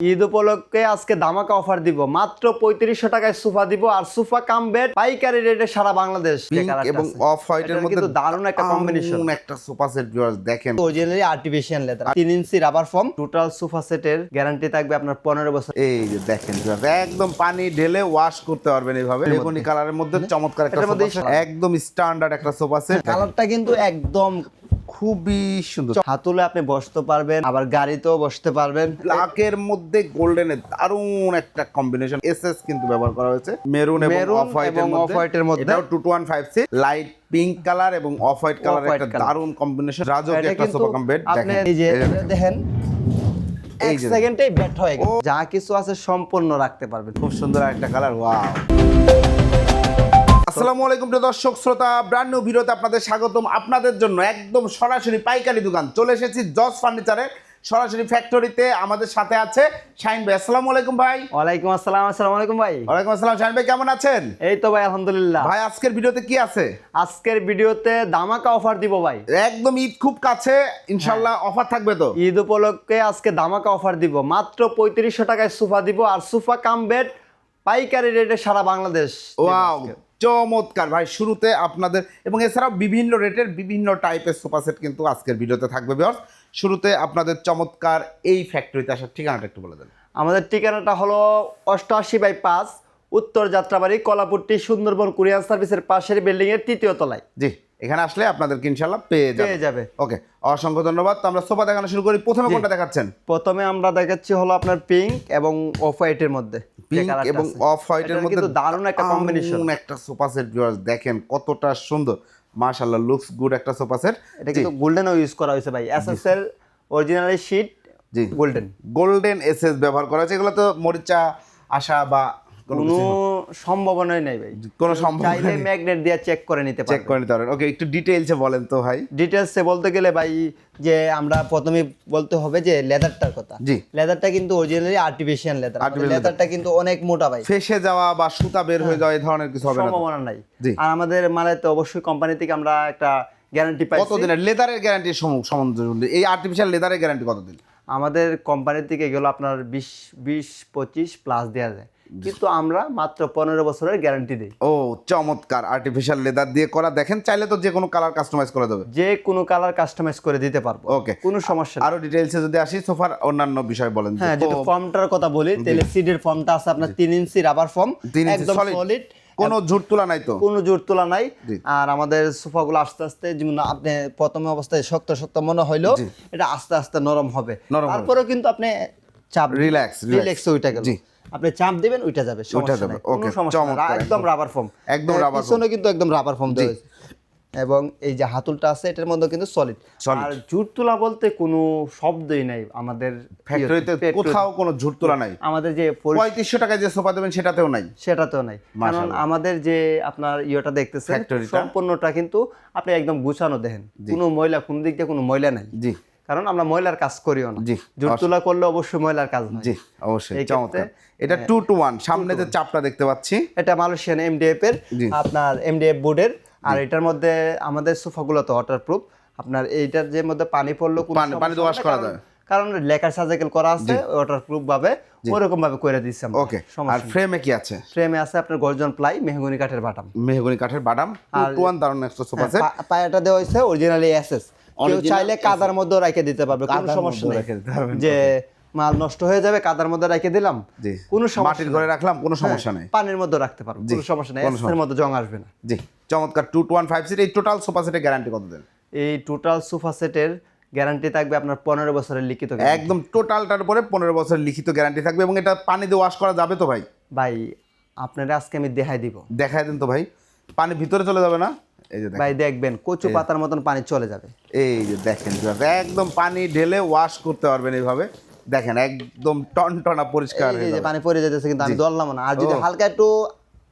ঈদ উপলক্ষে আজকে ধামাকা অফার দিব। মাত্র পঁয়ত্রিশশো টাকায় সোফা দিব আর সোফা কাম বেড পাইকারি রেটে সারা বাংলাদেশ এবং অফ হোয়াইটের এটা মধ্যে দারুণ একটা কম্বিনেশন একটা সোফা সেট ভিউয়ার্স দেখেন। অরিজিনালি আর্টিফিশিয়াল লেদার তিন inch rubber form total sofa সেটের গ্যারান্টি থাকবে আপনার পনেরো বছর। এই যে দেখেন একদম পানি ঢেলে ওয়াশ করতে পারবেন এইভাবে বেগুনি কালারের মধ্যে চমৎকার একটা একদম স্ট্যান্ডার্ড একটা সোফা সেট কালারটা কিন্তু একদম খুবই সুন্দর। হাতুলে আপনি বসতে পারবেন আবার গাড়িতেও বসতে পারবেন। ব্ল্যাকের মধ্যে গোল্ডেনের দারুণ একটা কম্বিনেশন এসএস কিন্তু ব্যবহার করা হয়েছে। মেরুন এবং অফ হোয়াইটের এবং মধ্যে। off-white এর মধ্যে। এটাও 2216 লাইট পিঙ্ক কালার এবং অফ হোয়াইট কালার একটা। দারুণ কম্বিনেশন রাজকীয় একটা সোফা কাম বেড দেখেন। এই যে দেখেন। এক সেকেন্ডেই ব্যাট হয়ে গেছে। যা কিছু আছে সম্পূর্ণ রাখতে পারবেন। খুব সুন্দর একটা কালার ওয়াও আসসালামু আলাইকুম প্রিয় দর্শক শ্রোতা ব্র্যান্ড নিউ ভিডিওতে আপনাদের স্বাগতম। আপনাদের জন্য একদম সরাসরি পাইকারি দোকান। চলে এসেছি জজ ফার্নিচারে সরাসরি ফ্যাক্টরিতে আমাদের সাথে আছে শাহিন ভাই। আসসালামু আলাইকুম ভাই। ওয়ালাইকুম আসসালাম আসসালামু আলাইকুম ভাই। ওয়ালাইকুম আসসালাম। শাহিন ভাই কেমন আছেন? এই তো ভাই আলহামদুলিল্লাহ। ভাই আজকের ভিডিওতে কি আছে? আজকের ভিডিওতে ধামাকা অফার দিব ভাই। একদম ঈদ খুব কাছে ইনশাল্লাহ অফার থাকবে তো? ঈদ উপলক্ষে আজকে ধামাকা অফার দিব। মাত্র পঁয়ত্রিশশো টাকায় সোফা দিব। আর সোফা কাম বেড পাইকারি রেটে সারা বাংলাদেশ। ওয়াও। চমৎকার। ভাই শুরুতে আপনাদের এবং এছাড়াও বিভিন্ন রেটের বিভিন্ন টাইপের সোফা সেট কিন্তু আজকের ভিডিওতে থাকবে বিয়ার্স শুরুতে আপনাদের চমৎকার এই ফ্যাক্টরিতে আসার ঠিকানাটা একটু বলে দেন। আমাদের ঠিকানাটা হলো অষ্টআশি বাই পাঁচ উত্তর যাত্রাবাড়ি কলাপুরটি সুন্দরবন কুরিয়ার সার্ভিসের পাশের বিল্ডিংয়ের তৃতীয় তলায়। জি। এখানে আসলে আপনাদেরকে ইনশাল্লাহ পেয়ে যাবে পেয়ে যাবে। ওকে অসংখ্য ধন্যবাদ। তো আমরা সোফা দেখানো শুরু করি। প্রথমে কোনটা দেখাচ্ছেন? প্রথমে আমরা দেখাচ্ছি হলো আপনার পিঙ্ক এবং অফ হোয়াইটের মধ্যে পিঙ্ক এবং অফ হোয়াইটের মধ্যে দারুণ একটা কম্বিনেশন একটা সোফা সেট ভিউয়ার্স দেখেন কতটা সুন্দর। মাশাআল্লাহ লুকস গুড একটা সোফা সেট। এটা কিন্তু গোল্ডেনও ইউজ করা হয়েছে ভাই। এসএস এর অরিজিনালি শীট জি। গোল্ডেন গোল্ডেন এসএস ব্যবহার করা হয়েছে। এগুলো তো মরিচা আশা বা কোনো সম্ভাবনাই নাই ভাই। কোনো সম্ভব চাইলে ম্যাগনেট দিয়ে চেক করে নিতে চেক করে নিতে পারেন। ওকে একটু ডিটেইলসে বলেন তো ভাই। ডিটেলসে বলতে গেলে ভাই যে আমরা প্রথমে বলতে হবে যে লেদারটার কথা। জি। লেদারটা কিন্তু অরিজিনালি আর্টিফিশিয়াল লেদার লেদারটা কিন্তু অনেক মোটা ভাই। ফেসে যাওয়া বা সুতা বের হয়ে যাওয়া এই ধরনের কিছু হবে না সম্ভাবনা নাই। আর আমাদের মানে তো অবশ্যই কোম্পানি থেকে আমরা একটা গ্যারান্টি পাই কতদিনের? লেদারের গ্যারান্টি সম্বন্ধে এই আর্টিফিশিয়াল লেদারের গ্যারান্টি কতদিন? আমাদের কোম্পানি থেকে গেলো আপনার বিশ বিশ পঁচিশ প্লাস দেওয়া যায়। কিন্তু আমরা মাত্র পনেরো বছরের গ্যারান্টি দিই। ও চমৎকার। আর্টিফিশিয়াল লেদার দিয়ে করা দেখেন চাইলে তো যে কোনো কালার কাস্টমাইজ করে দেবে। যে কোনো কালার কাস্টমাইজ করে দিতে পারব। ওকে কোনো সমস্যা আরও ডিটেইলসে যদি আসি সোফার অন্যান্য বিষয় বলেন হ্যাঁ যদি ফর্মটার কথা বলি তাহলে সিডের ফর্মটা আছে আপনার তিন ইঞ্চি রাবার ফর্ম একদম সলিড কোনো ঝুট তোলা নাই তো? কোনো জোর তোলা নাই। আর আমাদের সোফাগুলো আস্তে আস্তে যেমন আপনি প্রথম অবস্থায় শক্ত শক্ত মনে হইল এটা আস্তে আস্তে নরম হবে। নরম তারপরেও কিন্তু আপনি চাপ relax। রিল্যাক্স ওইটা গেল। আপনি চাপ দিবেন ওইটা যাবে সমস্যা নাই, কোনো সমস্যা একদম রাবার ফর্ম একদম rubber পিছনে কিন্তু একদম রাবার ফর্ম দেওয়া হয়েছে। এবং এই যে হাতুলটা আছে এটার মধ্যে কিন্তু সলিড আর জুট তোলা বলতে কোনো শব্দই নাই আমাদের ফ্যাক্টরিতে কোথাও কোনো ঝুট তোলা নাই। আমাদের যে পঁয়ত্রিশশো টাকায় যে সোফা দেবেন সেটাতেও নাই। সেটাতেও নাই। কারণ আমাদের যে আপনার ইয়েটা দেখতেছেন? সম্পূর্ণটা কিন্তু আপনি একদম গুছানো দেখেন। কোনো ময়লা কোন দিক দিয়ে কোনো ময়লা নাই। জি। কারণ আমরা ময়লার কাজ করিও না। জি, জোর তোলা করলে অবশ্যই ময়লার কাজ হয়। জি অবশ্যই চমৎকার। এটা টু টু ওয়ান সামনে যে চাপটা দেখতে পাচ্ছি। এটা মালয়েশিয়ান এমডিএফ এর আপনার এমডিএফ বোর্ডের। আর এটার মধ্যে আমাদের সোফাগুলো তো ওয়াটারপ্রুফ আপনার এইটার যে মধ্যে পানি পড়ল কোনো পানি- তো না, করা যায়। কারণ লেখার সার্জিক্যাল করা আছে ওয়াটারপ্রুফ ভাবে। ওরকম ভাবে করে দিচ্ছি আমরা। ওকে আর ফ্রেমে কি আছে? ফ্রেমে আছে আপনার গর্জন প্লাই মেহগনি কাঠের বাটাম। মেহগনি কাঠের বাটাম। টু টু ওয়ান দারুণ একটা সোফা সেট পা- পায়াটা দেওয়া হয়েছে অরিজিনালি এসএস কেউ চাইলে কাদার মধ্যে রেখে দিতে পারবে কোনো সমস্যা নেই। যে মাল নষ্ট হয়ে যাবে কাদার মধ্যে রেখে দিলাম কোনো সমস্যা মাটির ঘরে রাখলাম কোনো সমস্যা নেই। পানির মধ্যে রাখতে পারব কোনো সমস্যা নেই এসএস মধ্যে জং আসবে না। জি চমৎকার two two one five seat এই টোটাল সোফা সেটের গ্যারান্টি কত দেন? এই টোটাল সোফা সেটের গ্যারান্টি থাকবে আপনার পনেরো বছরের লিখিত। একদম টোটালটার উপরে পনেরো বছর লিখিত গ্যারান্টি থাকবে এবং এটা পানি দিয়ে ওয়াশ করা যাবে তো ভাই? ভাই আপনারা আজকে আমি দেখাই দিব। দেখায় দেন তো ভাই পানি ভিতরে চলে যাবে না? ভাই দেখবেন কচু পাতার মতন পানি চলে যাবে। এই যে দেখেন একদম পানি ঢেলে ওয়াশ করতে পারবেন এইভাবে দেখেন একদম টনটনা পরিষ্কার এই হয়ে যে- যাবে। পানি পড়ে যেতেছে কিন্তু আমি ধরলাম না। আর যদি হালকা একটু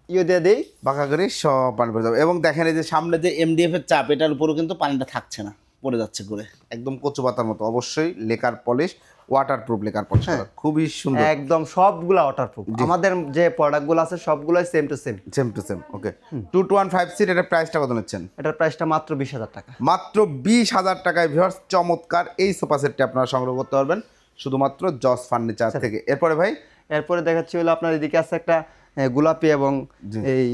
ইয়ে দিয়ে দেই? বাঁকা করে সব পানি পড়ে যাবে। এবং দেখেন এই যে সামনে যে এমডিএফ এর চাপ এটার উপরও কিন্তু পানিটা থাকছে না পড়ে যাচ্ছে করে। একদম কচু পাতার মতো অবশ্যই lacquer polish. Water proof lacquer polish হ্যাঁ। খুবই সুন্দর। একদম সবগুলা ওয়াটারপ্রুফ আমাদের যে প্রোডাক্টগুলো আছে সবগুলোই same to same same to same okay two two one five seat এটার প্রাইসটা কত নিচ্ছেন? এটার প্রাইসটা মাত্র বিশ হাজার টাকা। মাত্র বিশ হাজার টাকায় ভিউয়ার্স চমৎকার। এই সোফা সেটটি আপনারা সংগ্রহ করতে পারবেন শুধুমাত্র জস ফার্নিচার আচ্ছা। থেকে। এরপরে ভাই? এরপরে দেখাচ্ছি হলো আপনার এদিকে আছে একটা গোলাপি এবং এই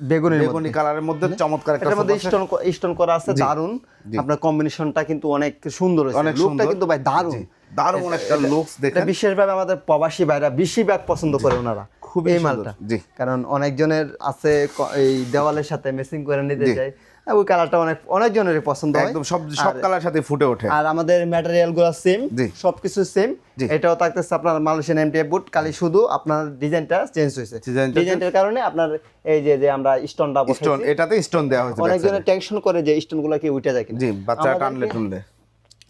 বেগুনি বেগুনি কালারের মধ্যে চমৎকার একটা মধ্যে। স্টোন স্টোন করা আছে দারুণ আপনার কম্বিনেশনটা কিন্তু অনেক সুন্দর হয়েছে। অনেক লুকটা কিন্তু ভাই দারুণ দারুণ একটা লুকস দেখেন। বিশেষভাবে আমাদের প্রবাসী ভাইরা বেশিরভাগ পছন্দ করে ওনারা খুবই। মালটা। কারণ অনেকজনের আছে এই দেওয়ালের সাথে মেসিং করে নিতে জি। আর ওই কালারটা অনেক অনেকজনেরই পছন্দ হয়। একদম সব সব কালার সাথে ফুটে ওঠে। আর আমাদের ম্যাটেরিয়ালগুলো সেম। সবকিছু সেম এটাও থাকতেছে আপনার মালয়েশিয়ান এমটিএফ বুট খালি শুধু আপনার ডিজাইনটা চেঞ্জ হয়েছে। ডিজাইনটা ডিজাইনটার কারণে আপনার এই যে যে আমরা স্টোনটা স্টোন এটাতে স্টোন দেওয়া হয়েছে back অনেকজনের টেনশন করে যে স্টোনগুলো কি উঠে যায় কিনা। জি বাচ্চারা টানলে টুনলে।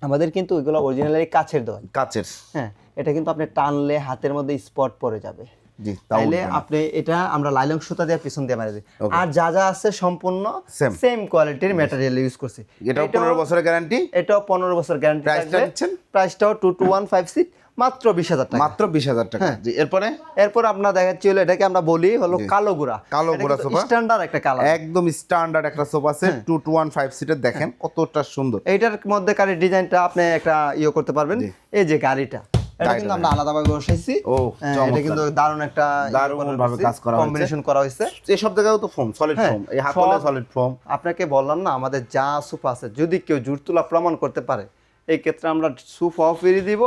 আমাদের কিন্তু ওইগুলো অরিজিনালি কাছের দেওয়া কাচের। হ্যাঁ এটা কিন্তু আপনি টানলে হাতের মধ্যে স্পট পড়ে যাবে। তাইলে আপনি এটা আমরা লাইলং সুতা দিয়ে পিছন দিয়ে মারি আর যা যা আছে সম্পূর্ণ সেম কোয়ালিটির ম্যাটেরিয়াল ইউজ করছি। এটাও পনেরো বছরের গ্যারান্টি এটাও পনেরো বছর গ্যারান্টি দিচ্ছেন? প্রাইসটাও two two one five seat মাত্র বিশ হাজার টাকা। মাত্র বিশ হাজার টাকা। হ্যাঁ। এরপরে? এরপর আপনার দেখাচ্ছি হলো এটাকে আমরা বলি হলো কালো গুড়া। কালো গুঁড়া sofa। স্ট্যান্ডার্ড একটা কালার একদম স্ট্যান্ডার্ড একটা সোফা সেট হ্যাঁ। টু টু ওয়ান ফাইভ সিটের দেখেন কতটা সুন্দর। এইটার মধ্যে কারি ডিজাইনটা আপনি একটা ইয়ে করতে পারবেন। এই যে গাড়িটা। এটা কিন্তু আমরা আলাদাভাবে বসাইছি। ও, হ্যাঁ, এটা কিন্তু দারুণ একটা দারুণভাবে কাজ করা হয়েছে। কম্বিনেশন করা হয়েছে। এসব জায়গায় তো ফোম সলিড হ্যাঁ, ফোম এই হাতলে সব- সলিড ফোম আপনাকে বললাম না আমাদের যা সুফা আছে যদি কেউ জুট তোলা প্রমাণ করতে পারে এই ক্ষেত্রে আমরা সুফাও ফিরিয়ে দিব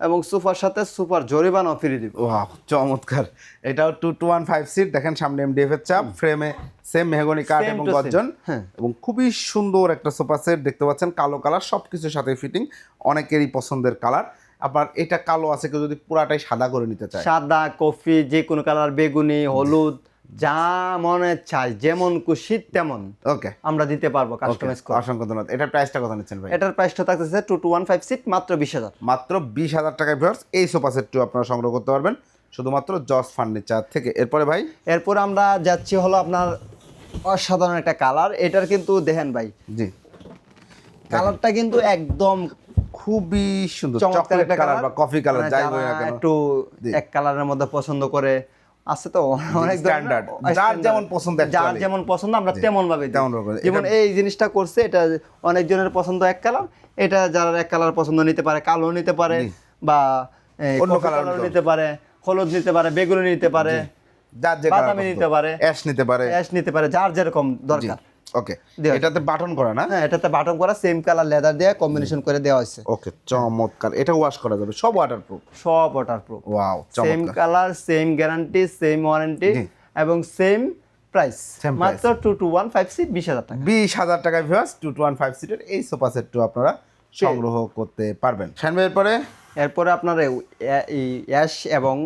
এবং সুফার সাথে সুপার জরিমানাও ফিরিয়ে দিব। ওয়াও চমৎকার। এটাও two two one five seat দেখেন সামনে এমডিএফ এর চাপ ফ্রেমে সেম মেহগনি কাঠ এবং গর্জন। হ্যাঁ। এবং খুবই সুন্দর একটা সোফা সেট দেখতে পাচ্ছেন কালো কালার সব কিছুর সাথে ফিটিং অনেকেরই পছন্দের কালার আবার এটা কালো আছে কেউ যদি পুরাটাই সাদা করে নিতে চায়। সাদা কফি যে কোনো কালার বেগুনি হলুদ যা মনে চাই যেমন খুশি তেমন ওকে আমরা দিতে পারব কাস্টমাইজ করে অসংখ্য ধন্যবাদ। এটার প্রাইসটা কত নিচ্ছেন ভাই। এটার প্রাইসটা থাকতেছে two two one five seat মাত্র বিশ হাজার। মাত্র বিশ হাজার টাকায় ভিউয়ার্স এই সোফা সেটটি আপনারা সংগ্রহ করতে পারবেন। শুধুমাত্র জস ফার্নিচার থেকে। এরপরে ভাই? এরপর আমরা যাচ্ছি হলো আপনার অসাধারণ একটা কালার এটার কিন্তু দেখেন ভাই। জি। কালারটা কিন্তু একদম খুবই সুন্দর চকলেট কালার বা কফি কালার মানে যাই বলি না কেন। একটু এক কালারের মধ্যে পছন্দ করে আছে তো অনেক standard। যার যেমন পছন্দ যার যেমন পছন্দ আমরা তেমন ভাবে। তেমন যেমন এই জিনিসটা করছে এটা অনেকজনের পছন্দ এক কালার এটা যারা এক কালার পছন্দ নিতে পারে কালো নিতে পারে বা অন্য কালার নিতে পারে হলুদ নিতে পারে বেগুনি নিতে পারে যার যে বাদামি নিতে পারে। অ্যাশ নিতে পারে। অ্যাশ নিতে পারে যার যেরকম দরকার। ওকে এটাতে বাটন করা না? হ্যাঁ এটাতে বাটন করা সেম কালার লেদার দিয়ে কম্বিনেশন করে দেওয়া হয়েছে। ওকে চমৎকার। এটা ওয়াশ করা যাবে সব ওয়াটারপ্রুফ সব waterproof wow same colour same guarantee same warranty এবং সেম প্রাইস মাত্র two two one five seat বিশ হাজার টাকা। বিশ হাজার টাকায় viewers two two one five সিটের এই সোফা সেটটু আপনারা সংগ্রহ করতে পারবেন। শান ভাইয়ের পরে? এরপরে আপনার অ্যাশ এবং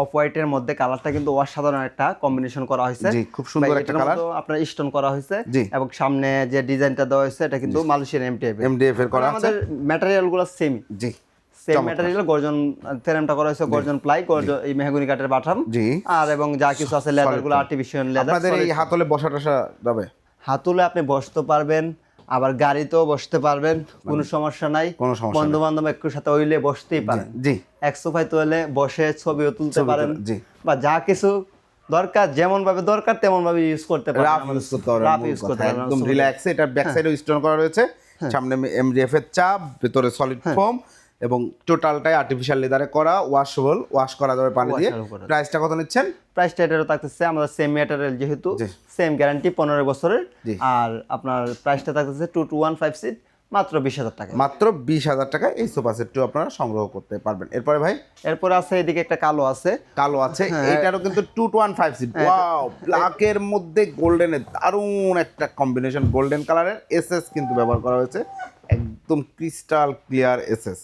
অফ হোয়াইটের মধ্যে কালারটা কিন্তু অসাধারণ একটা কম্বিনেশন করা হয়েছে। খুব সুন্দর একটা। মধ্যেও আপনার স্টোন করা হয়েছে এবং সামনে যে ডিজাইনটা দেওয়া হয়েছে এটা কিন্তু মালয়েশিয়ান এমটিএফ এমডিএফ এর। করা আছে। আমাদের ম্যাটেরিয়ালগুলো সেম জি সেম ম্যাটেরিয়াল গর্জন ফ্রেমটা করা হয়েছে গর্জন প্লাই গর্জন এই মেহগুনি কাঠের বাটাম। জি। আর এবং যা কিছু আছে লেদারগুলো আর্টিফিশিয়াল লেদার আপনাদের এই হাতলে বসা টসা যাবে? হাতুলে আপনি বসতে পারবেন। আবার গাড়িতেও বসতে পারবেন কোনো সমস্যা নাই। কোনো সমস্যা বন্ধু বান্ধব একটু সাথে ওইলে বসতেই পারেন। জি। এক সোফায় তোলে বসে ছবিও তুলতে পারেন। জি। বা যা কিছু দরকার যেমন ভাবে দরকার তেমন ভাবে ইউজ করতে পারেন। রাফ ইউজ করতে পারেন রাফ ইউজ করতে পারেন। একদম রিল্যাক্সে এটা ব্যাক সাইডে স্টোন করা রয়েছে। সামনে এমডিএফ এর চাপ ভিতরে সলিড ফোম এবং টোটালটাই আর্টিফিশিয়াল লেদারে করা ওয়াশেবল ওয়াশ করা যাবে পানি দিয়ে। প্রাইসটা কত নিচ্ছেন? প্রাইসটা এটারও থাকতেছে আমাদের সেম ম্যাটেরিয়াল যেহেতু সেম গ্যারান্টি পনেরো বছরের। আর আপনার প্রাইসটা থাকতেছে two two one five seat মাত্র বিশ হাজার টাকা মাত্র বিশ হাজার টাকায় এই সোফা সেটটি আপনারা সংগ্রহ করতে পারবেন। এরপরে ভাই? এরপরে আছে এদিকে একটা কালো আছে। কালো আছে হ্যাঁ। এইটারও কিন্তু two two one five seat wow ব্ল্যাকের মধ্যে গোল্ডেনের দারুণ একটা কম্বিনেশন গোল্ডেন কালারের এসএস কিন্তু ব্যবহার করা হয়েছে। একদম ক্রিস্টাল ক্লিয়ার এসএস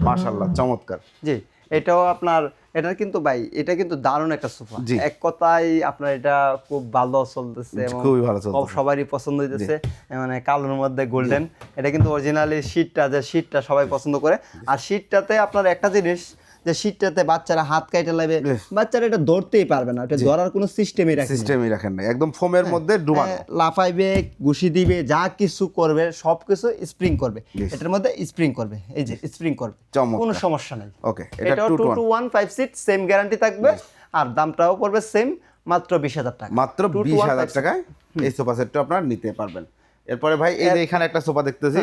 মাশাল্লাহ চমৎকার। জি এটাও আপনার এটা কিন্তু ভাই এটা কিন্তু দারুণ একটা সোফা। এক কথায় আপনার এটা খুব ভালো চলতেছে খুবই ভালো চলতেছে। সব- সবারই পছন্দ হইতেছে। মানে কালোর মধ্যে গোল্ডেন এটা কিন্তু অরিজিনালি শীটটা যে শীটটা সবাই পছন্দ করে। আর শীটটাতে আপনার একটা জিনিস যে শীটটাতে বাচ্চারা হাত কাইটে লাগবে বাচ্চারা এটা ধরতেই পারবে না এটা ধরার কোনো সিস্টেমই রাখে সিস্টেমই রাখেন না। একদম ফোমের মধ্যে ডুবানো। হ্যাঁ, লাফাইবে ঘুষি দিবে যা কিছু করবে সব কিছু স্প্রিং করবে এটার মধ্যে স্প্রিং করবে। এই যে স্প্রিং করবে। কোনো সমস্যা নাই। ওকে এটা এটাও two two two two one five seat same guarantee থাকবে। আর দামটাও পড়বে সেম মাত্র বিশ হাজার টাকা। মাত্র 2 to বিশ হাজার টাকায় এই সোফা সেটটা আপনারা নিতে পারবেন। এরপরে ভাই এই যে এখানে একটা সোফা দেখতেছি।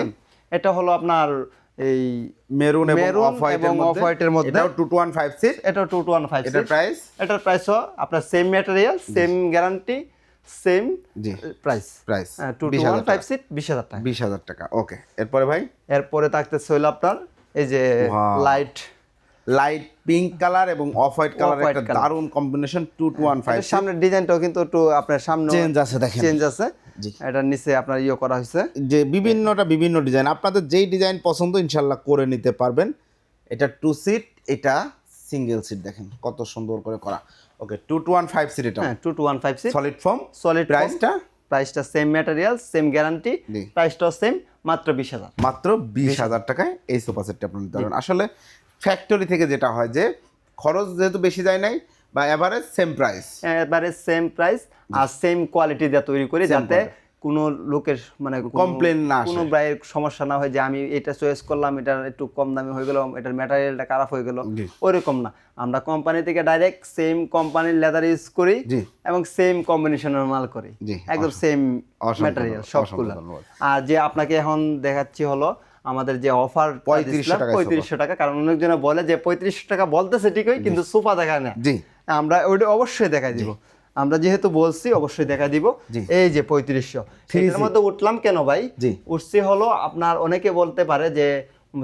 এটা হলো আপনার এই মেরুন এবং অফ হোয়াইটের এবং মধ্যে। off-white এর মধ্যে। এটাও two two one five six এটা টু টু ওয়ান ফাইভ এটার প্রাইস এটার প্রাইসও আপনার same material same guarantee same জি। প্রাইস প্রাইস টু টু বিশ ওয়ান হাজার ফাইভ টাকা। সিট বিশ হাজার টাকা। ওকে এরপরে ভাই? এরপরে থাকতেছে হইল আপনার এই যে লাইট লাইট পিঙ্ক কালার এবং অফ হোয়াইট কালার একটা। দারুণ combination two two one five সামনের ডিজাইনটাও কিন্তু একটু আপনার সামনে চেঞ্জ আছে দেখেন। চেঞ্জ আছে। এটার নিচে আপনার ইয়ে করা হয়েছে। যে বিভিন্নটা বিভিন্ন ডিজাইন আপনাদের যেই ডিজাইন পছন্দ ইনশাল্লাহ করে নিতে পারবেন। এটা টু সিট এটা সিঙ্গেল সিট দেখেন কত সুন্দর করে করা। Okay two two one five seat এটা। হ্যাঁ two two one five seat solid form solid প্রাইসটা প্রাইসটা সেম ম্যাটেরিয়াল সেম গ্যারান্টি। প্রাইসটাও সেম মাত্র বিশ হাজার। মাত্র বিশ হাজার। টাকায় এই সোফা সেটটা আপনি নিতে পারবেন। আসলে ফ্যাক্টরি থেকে যেটা হয় যে খরচ যেহেতু বেশি যায় নাই বা এভারেজ সেম প্রাইস এবারে সেম প্রাইস আর সেম কোয়ালিটি দিয়ে তৈরি করি যাতে কোনো লোকের মানে Complain না কোনো ব্রাইয়ের সমস্যা না হয় যে আমি এটা চয়েস করলাম এটা একটু কম দামি হয়ে গেল এটার ম্যাটেরিয়ালটা খারাপ হয়ে গেল। ওইরকম না। আমরা কোম্পানি থেকে ডাইরেক্ট সেম কোম্পানির লেদার ইউজ করি এবং সেম কম্বিনেশনের মাল করি। একদম সেম ম্যাটেরিয়াল সবগুলো। আর যে আপনাকে এখন দেখাচ্ছি হলো আমাদের যে অফার 3500 টাকায় পঁয়ত্রিশশো টাকা কারণ অনেকজনে বলে যে পঁয়ত্রিশশো টাকা বলতেছে ঠিকই কিন্তু সোফা দেখায় না। আমরা ওইটা অবশ্যই দেখাই দিব। আমরা যেহেতু বলছি অবশ্যই দেখা দিব। এই যে পঁয়ত্রিশশো। এর মধ্যে উঠলাম কেন ভাই? উঠছি হলো আপনার অনেকে বলতে পারে যে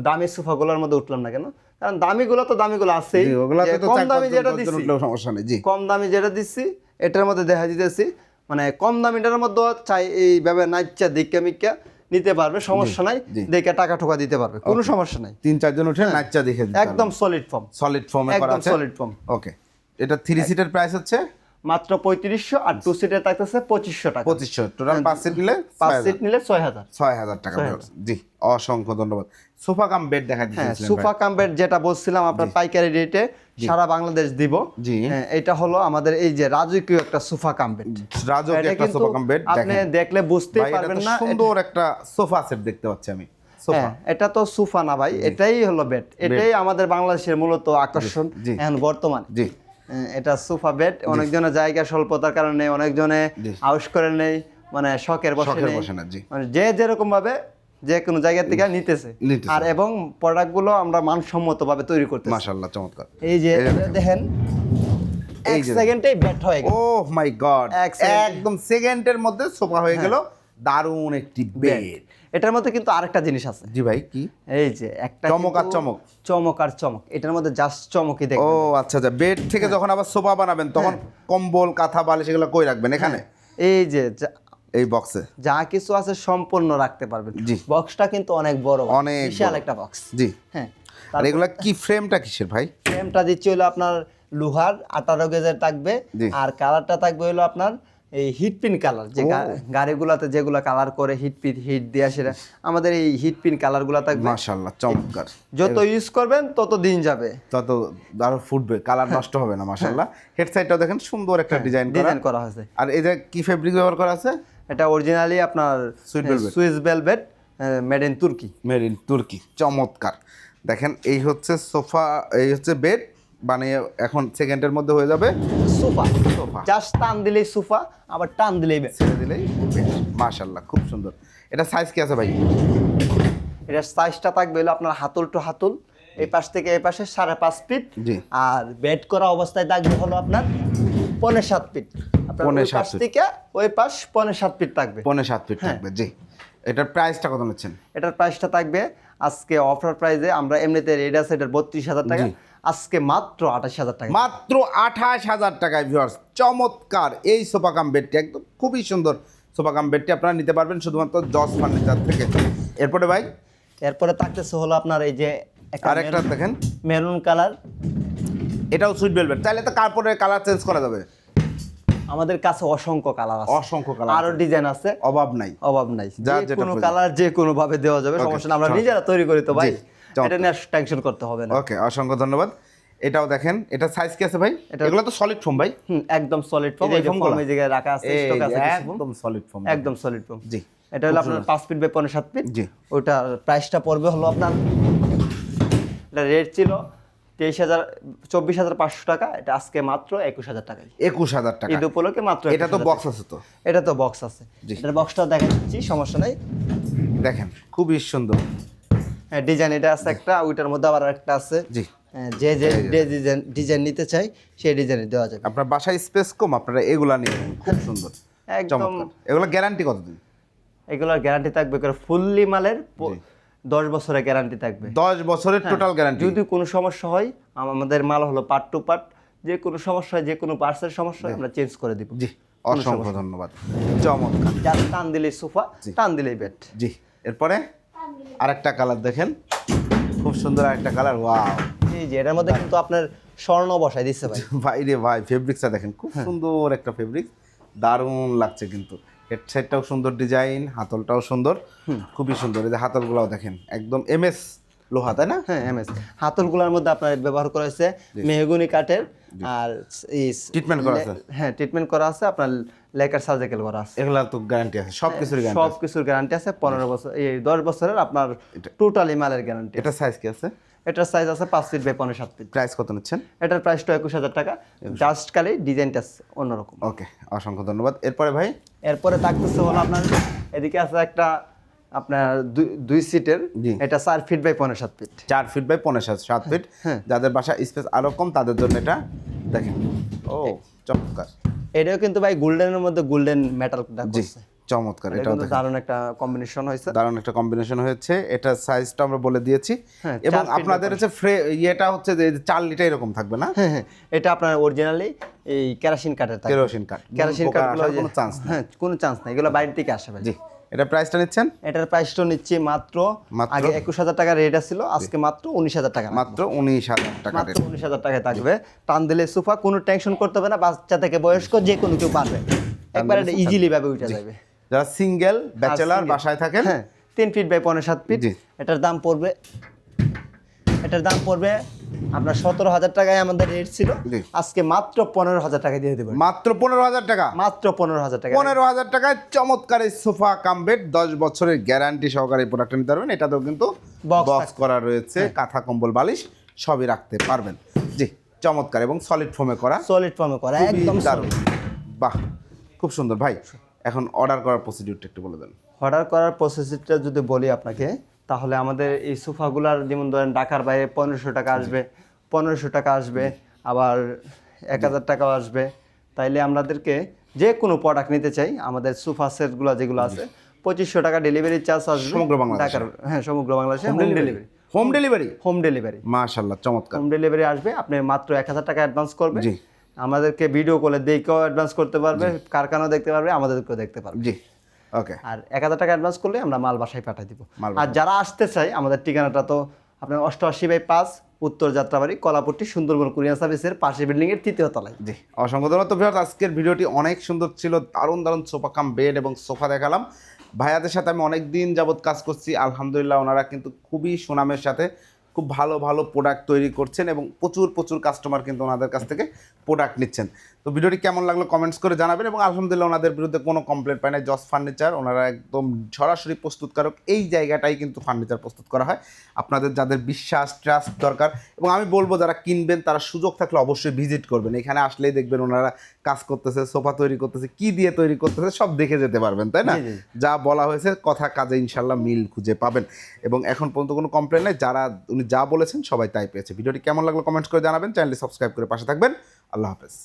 দামি সোফাগুলোর মধ্যে উঠলাম না কেন? কারণ দামিগুলো তো দামিগুলো আছেই। কম দামি যেটা দিচ্ছি সমস্যা নেই কম দামি যেটা দিচ্ছি এটার মধ্যে দেখা দিতেছি। মানে কম দামিটার মধ্যে চাই এইভাবে নাইচা দিক্কা মিক্কা নিতে পারবে সমস্যা নাই। দেখে টাকা ঠোকা দিতে পারবে কোনো সমস্যা নাই। তিন চারজন উঠে নাচা দেখে একদম সলিড ফর্ম সলিড ফর্ম একদম সলিড ফর্ম ওকে। এটা থ্রি সিটের প্রাইস হচ্ছে? মাত্র পঁয়ত্রিশশো আর টু সিটের থাকতেছে পঁচিশশো টাকা। পঁচিশশো। টোটাল পাঁচ সিট নিলে পাঁচ সিট নিলে ছয় হাজার। ছয় হাজার টাকা জি অসংখ্য ধন্যবাদ। সোফা কাম বেড দেখা হ্যাঁ দিয়েছিলেন সোফা কাম্পের যেটা বলছিলাম আপনার পাইকারি রেটে সারা বাংলাদেশ দিব। জি। হ্যাঁ, এটা হলো আমাদের এই যে রাজকীয় একটা সোফা কাম্পেট রাজক এটা একটা সোফা কাম বেড আপনি দেখলে বুঝতে পারবেন না সুন্দর একটা সোফা সেট দেখতে পাচ্ছি আমি হ্যাঁ এটা তো সোফা না ভাই এটাই হলো বেড এটাই আমাদের বাংলাদেশের মূলত আকর্ষণ এখন বর্তমান। জি। এটা সোফা বেড। অনেকজনের জায়গা স্বল্পতার কারণে অনেকজনে। আউস করে নেই মানে শখের বসে নেই। মানে যে যেরকম ভাবে যে কোনো জায়গা থেকে নিতেছে। আর এবং প্রোডাক্টগুলো আমরা মানসম্মত ভাবে তৈরি করতেছি। মাশাআল্লাহ চমৎকার। এই যে দেখেন। এক সেকেন্ডেই ব্যাট হয়ে গেল। ও মাই গড একদম সেকেন্ডের মধ্যে সোফা হয়ে গেল। দারুণ একটি বেড এটার মধ্যে কিন্তু আরেকটা জিনিস আছে। জি ভাই কি? এই যে একটা চমক আর চমক। চমক আর চমক। এটার মধ্যে জাস্ট চমকই ও আচ্ছা আচ্ছা। বেড থেকে যখন আবার সোফা বানাবেন তখন কম্বল কাঁথা বালিশ এগুলো কই রাখবেন এখানে? এই যে এই বক্সে যা কিছু আছে সম্পূর্ণ রাখতে পারবেন। জি। বক্সটা কিন্তু অনেক বড় অনেক বিশাল একটা বক্স জি। হ্যাঁ। আর এগুলা কি ফ্রেমটা কিসের ভাই? ফ্রেমটা দিচ্ছে হলো আপনার লোহার আঠারো গেজের থাকবে। আর কালারটা থাকবে হলো আপনার এই হিট পিন কালার যে গাড়িগুলাতে যেগুলো কালার করে হিট পিন হিট দেওয়া সেটা আমাদের এই হিটপিন কালারগুলো থাকবে। মাশাআল্লাহ চমৎকার। যত ইউজ করবেন তত দিন যাবে। তত আরও ফুটবে কালার নষ্ট হবে না মাশাআল্লাহ। হেড সাইডটাও দেখেন সুন্দর একটা ডিজাইন করা। ডিজাইন করা আছে আর এই যে কি ফেব্রিক ব্যবহার করা আছে? এটা অরিজিনালি আপনার. Swiss velvet made in Turkey made in Turkey চমৎকার। দেখেন এই হচ্ছে সোফা এই হচ্ছে বেড বানিয়ে এখন সেকেন্ডের মধ্যে হয়ে যাবে সোফা সোফা। জাস্ট টান দিলেই সোফা আবার টান দিলেই। ছেড়ে দিলেই মাশাল্লাহ খুব সুন্দর। এটা সাইজ কি আছে ভাই? এটার সাইজটা থাকবে হলো আপনার হাতুল টু হাতুল এই পাশ থেকে এই পাশে সাড়ে পাঁচ ফিট জি। আর বেড করা অবস্থায় থাকবে হলো আপনার পনেরো সাত ফিট আপনার পৌনে সাত থেকে ওই পাশ পনেরো সাত ফিট থাকবে। পনেরো সাত ফিট থাকবে জি। এটার প্রাইসটা কত নিচ্ছেন? এটার প্রাইসটা থাকবে আজকে অফার প্রাইসে আমরা এমনিতে রেড আছে এটার বত্রিশ হাজার টাকা। আজকে মাত্র আঠাশ হাজার টাকা। মাত্র আঠাশ হাজার টাকায় ভিউয়ার্স চমৎকার। এই সোফা কাম বেডটি একদম খুবই সুন্দর সোফা কাম বেডটি আপনারা নিতে পারবেন শুধুমাত্র জস ফার্নিচার থেকে। এরপরে ভাই? এরপরে থাকতেছে হলো আপনার এই যে আরেকটা দেখেন। মেরুন কালার এটাও সুইট ভেলভেট তাহলে তো কার্পোরের কালার চেঞ্জ করা যাবে। আমাদের কাছে অসংখ্য কালার আছে। অসংখ্য কালার আরও ডিজাইন আছে। অভাব নাই। অভাব নাই। যে কোনো কালার যে কোনো ভাবে দেওয়া যাবে সমস্যা আমরা নিজেরা তৈরি করি তো ভাই। এটা নিয়ে টেনশন করতে হবে না। ওকে অসংখ্য ধন্যবাদ। এটাও দেখেন এটা সাইজ কি আছে ভাই? এটা- এগুলো তো সলিড ফোম ভাই। হুম, একদম সলিড ফর্ম এই যে এই জায়গায় রাখা আছে স্টক আছে যে কিছু foam। একদম সলিড ফোম একদম সলিড ফর্ম জি। এটা হলো আপনার পাঁচ ফিট বাই পনেরো সাত ফিট জি। ওটা প্রাইসটা পড়বে হলো আপনার এটা রেট ছিল তেইশ হাজার চব্বিশ হাজার পাঁচশো টাকা। এটা আজকে মাত্র একুশ হাজার টাকায়। একুশ হাজার টাকা। ঈদ উপলক্ষে মাত্র এটা তো বক্স আছে তো। এটা তো বক্স আছে। এটার বক্সটাও দেখা যাচ্ছি সমস্যা নাই। দেখেন খুবই সুন্দর। ডিজাইন এটা আছে একটা ওইটার মধ্যে আবার একটা আছে। জি। হ্যাঁ, যে যে ডিজাইন ডিজাইন নিতে চাই সেই ডিজাইন দেওয়া যাবে। আপনার বাসায় স্পেস কম আপনারা এগুলা নিয়ে খুব সুন্দর একদম। এগুলো গ্যারান্টি কতদিন? এগুলোর গ্যারান্টি থাকবে করে ফুললি মালের দশ বছরের গ্যারান্টি থাকবে। দশ বছরের টোটাল গ্যারান্টি যদি কোনো সমস্যা হয় আমাদের মাল হলো পার্ট টু পার্ট যে কোনো সমস্যা হয় যে কোনো পার্টসের সমস্যা হয় আমরা চেঞ্জ করে দিব। জি অসংখ্য ধন্যবাদ। চমৎকার। যার টান দিলেই সোফা টান দিলেই বেড জি এরপরে? আরেকটা কালার দেখেন। খুব সুন্দর আরেকটা কালার ওয়াও জি যে এটার মধ্যে কিন্তু আপনার স্বর্ণ বসাই দিচ্ছে ভাই। ভাই রে ভাই ফেব্রিক্সটা দেখেন খুব সুন্দর একটা ফেব্রিক দারুণ লাগছে কিন্তু। হেডসেটটাও সুন্দর ডিজাইন হাতলটাও সুন্দর। খুবই সুন্দর এই যে হাতলগুলাও দেখেন একদম এমএস লোহা তাই না? হ্যাঁ এমএস হাতলগুলোর মধ্যে আপনার ব্যবহার করা হয়েছে মেহগুনি কাঠের আর এই Treatment করা আছে? হ্যাঁ ট্রিটমেন্ট করা আছে আপনার লেকার সার্জিক্যাল করা আছে। এগুলা তো গ্যারান্টি আছে সব কিছুর গ্যারান্টি সব কিছুর গ্যারান্টি আছে পনেরো বছর এই দশ বছরের আপনার টোটালি মালের গ্যারান্টি এটা সাইজ কি আছে? এটার সাইজ আছে পাঁচ ফিট বাই পনেরো সাত ফিট প্রাইস কত নিচ্ছেন? এটার প্রাইসটা একুশ হাজার টাকা। জাস্ট খালি ডিজাইনটা অন্যরকম। ওকে অসংখ্য ধন্যবাদ। এরপরে ভাই? এরপরে থাকতেছে হলো আপনার এদিকে আছে একটা আপনার দুই- সিটের এটা চার ফিট বাই পনেরো সাত ফিট চার ফিট বাই পনেরো সাত সাত ফিট হ্যাঁ। যাদের বাসা স্পেস আরও কম তাদের জন্য এটা দেখেন। ও চমৎকার। এটাও কিন্তু ভাই গোল্ডেনের মধ্যে গোল্ডেন মেটালটা জি চমৎকার এটা দারুণ একটা কম্বিনেশন হয়েছে। দারুণ একটা কম্বিনেশন হয়েছে। এটা সাইজটা আমরা বলে দিয়েছি। হ্যাঁ, এবং আপনাদের হচ্ছে ফ্রে ইয়েটা হচ্ছে যে চার লিটার এরকম থাকবে না? হ্যাঁ এটা আপনার অরিজিনালি এই কেরাসিন কাঠের কেরোসিন কাঠ কেরাসিন কাঠগুলো কোনো চান্স হ্যাঁ কোনো চান্স নাই। এগুলো বাইরে থেকে আসে ভাই। জি। এটা প্রাইসটা নিচ্ছেন? এটার প্রাইসটা নিচ্ছি মাত্র? আগে একুশ হাজার টাকা রেট ছিল আজকে মাত্র উনিশ হাজার টাকা মাত্র উনিশ হাজার টাকা মাত্র উনিশ হাজার টাকায় থাকবে। টান দিলে সোফা কোনো টেনশন করতে হবে না বাচ্চা থেকে বয়স্ক যে কোনো কেউ পারবে। একবারে ইজিলি ভাবে উঠে যাবে। যারা সিঙ্গেল ব্যাচেলার বাসায় থাকেন? হ্যাঁ তিন ফিট বাই পনেরো সাত ফিট এটার দাম পড়বে এটার দাম পড়বে আপনার সতেরো হাজার টাকায় আমাদের রেট ছিল। আজকে মাত্র পনেরো হাজার টাকা দিয়ে দেবেন মাত্র পনেরো হাজার টাকা? মাত্র পনেরো হাজার টাকা পনেরো হাজার টাকায় চমৎকার এই সোফা কাম বেড দশ বছরের গ্যারান্টি সহকারে প্রোডাক্ট নিতে পারবেন। এটাতেও কিন্তু বক্স করা রয়েছে কাঁথা কম্বল বালিশ সবই রাখতে পারবেন। জি চমৎকার এবং সলিড ফোমে করা। সলিড ফর্মে করা একদম দারুণ। বাহ খুব সুন্দর। ভাই এখন অর্ডার করার প্রসিডিউরটা একটু বলে দেন। অর্ডার করার প্রসেসটা যদি বলি আপনাকে তাহলে আমাদের এই সোফাগুলার যেমন ধরেন ঢাকার বাইরে পনেরোশো টাকা আসবে পনেরোশো টাকা আসবে আবার এক হাজার টাকাও আসবে। তাইলে আমাদেরকে যে কোনো প্রোডাক্ট নিতে চাই আমাদের সোফা সেটগুলো যেগুলো আছে পঁচিশশো টাকা ডেলিভারি চার্জ আসবে সমগ্র বাংলাদেশে? হ্যাঁ সমগ্র বাংলাদেশে home delivery home delivery home delivery মাশাল্লাহ চমৎকার। হোম ডেলিভারি আসবে আপনি মাত্র এক হাজার টাকা অ্যাডভান্স করবেন জি। আমাদেরকে ভিডিও কলে দেখেও অ্যাডভান্স করতে পারবে কারখানাও দেখতে পারবে আমাদেরকেও দেখতে পারবে। জি। ওকে আর এক হাজার টাকা অ্যাডভান্স করলে আমরা মাল বাসায় পাঠিয়ে দিব। আর যারা আসতে চাই আমাদের ঠিকানাটা তো আপনার অষ্টআশি বাই পাঁচ উত্তর যাত্রাবাড়ি কলাপট্টি সুন্দরবন কুরিয়ার সার্ভিসের পাশে বিল্ডিং এর তৃতীয় তলায়। জি অসংখ্য ধন্যবাদ। ভিউয়ার্স, আজকের ভিডিওটি অনেক সুন্দর ছিল দারুণ দারুণ সোফা কাম বেড এবং সোফা দেখালাম। ভাইয়াদের সাথে আমি অনেক দিন যাবৎ কাজ করছি আলহামদুলিল্লাহ ওনারা কিন্তু খুবই সুনামের সাথে খুব ভালো ভালো প্রোডাক্ট তৈরি করছেন এবং প্রচুর প্রচুর কাস্টমার কিন্তু ওনাদের কাছ থেকে প্রোডাক্ট নিচ্ছেন। তো ভিডিওটি কেমন লাগল কমেন্টস করে জানাবেন এবং আলহামদুলিল্লাহ ওনাদের বিরুদ্ধে কোনো কমপ্লেন পায় না। জস ফার্নিচার ওনারা একদম সরাসরি প্রস্তুতকারক। এই জায়গাটাই কিন্তু ফার্নিচার প্রস্তুত করা হয়। আপনাদের যাদের বিশ্বাস ট্রাস্ট দরকার এবং আমি বলব, যারা কিনবেন, তারা সুযোগ থাকলে অবশ্যই ভিজিট করবেন। এখানে আসলেই দেখবেন ওনারা কাজ করতেছে সোফা তৈরি করতেছে কি দিয়ে তৈরি করতেছে সব দেখে যেতে পারবেন তাই না। যা বলা হয়েছে কথা কাজে ইনশাল্লাহ মিল খুঁজে পাবেন। এবং এখন পর্যন্ত কোনো কমপ্লেন নেই যারা উনি যা বলেছেন সবাই তাই পেয়েছে। ভিডিওটি কেমন লাগল কমেন্টস করে জানাবেন চ্যানেলটি সাবস্ক্রাইব করে পাশে থাকবেন। আল্লাহ হাফেজ।